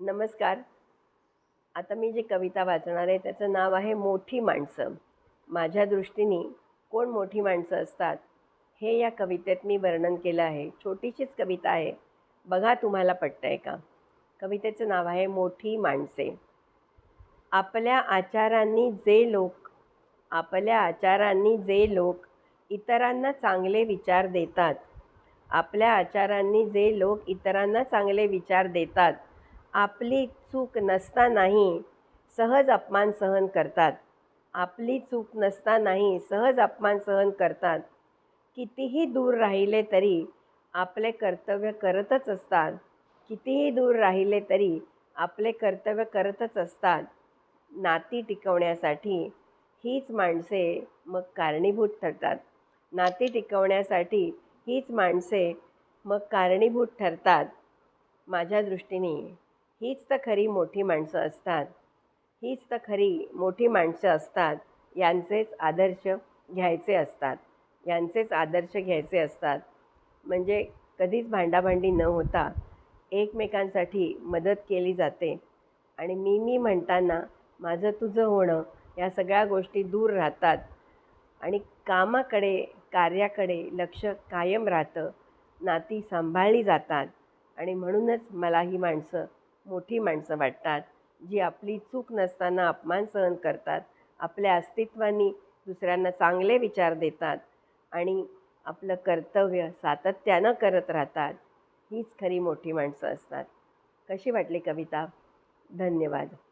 नमस्कार. आता मी जी कविता वाचणार आहे त्याचं नाव आहे मोठी माणसं. माझ्या दृष्टीने कोण मोठी माणसं असतात हे या कवितेत मी वर्णन केलं आहे. छोटीशीच कविता आहे. बघा तुम्हाला पटतं आहे का? कवितेचं नाव आहे मोठी माणसे. आपल्या आचारांनी जे लोक आपल्या आचारांनी जे लोक इतरांना चांगले विचार देतात आपल्या आचारांनी जे लोक इतरांना चांगले विचार देतात आपली चूक नसतानाही सहज अपमान सहन करतात. आपली चूक नसतानाही सहज अपमान सहन करतात. कितीही दूर राहिले तरी आपले कर्तव्य करतच असतात. कितीही दूर राहिले तरी आपले कर्तव्य करतच असतात. नाती टिकवण्यासाठी हीच माणसे मग कारणीभूत ठरतात. नाती टिकवण्यासाठी हीच माणसे मग कारणीभूत ठरतात. माझ्या दृष्टीने हीच तर खरी मोठी माणसं असतात. हीच तर खरी मोठी माणसं असतात. यांचेच आदर्श घ्यायचे असतात. यांचेच आदर्श घ्यायचे असतात. म्हणजे कधीच भांडाभांडी न होता एकमेकांसाठी मदत केली जाते. आणि मी मी म्हणताना माझं तुझं होणं या सगळ्या गोष्टी दूर राहतात. आणि कामाकडे कार्याकडे लक्ष कायम राहतं. नाती सांभाळली जातात. आणि म्हणूनच मला ही माणसं मोठी माणसं वाटतात जी आपली चूक नसताना अपमान सहन करतात आपल्या अस्तित्वानी दुसऱ्यांना चांगले विचार देतात आणि आपलं कर्तव्य सातत्यानं करत राहतात हीच खरी मोठी माणसं असतात. कशी वाटली कविता? धन्यवाद.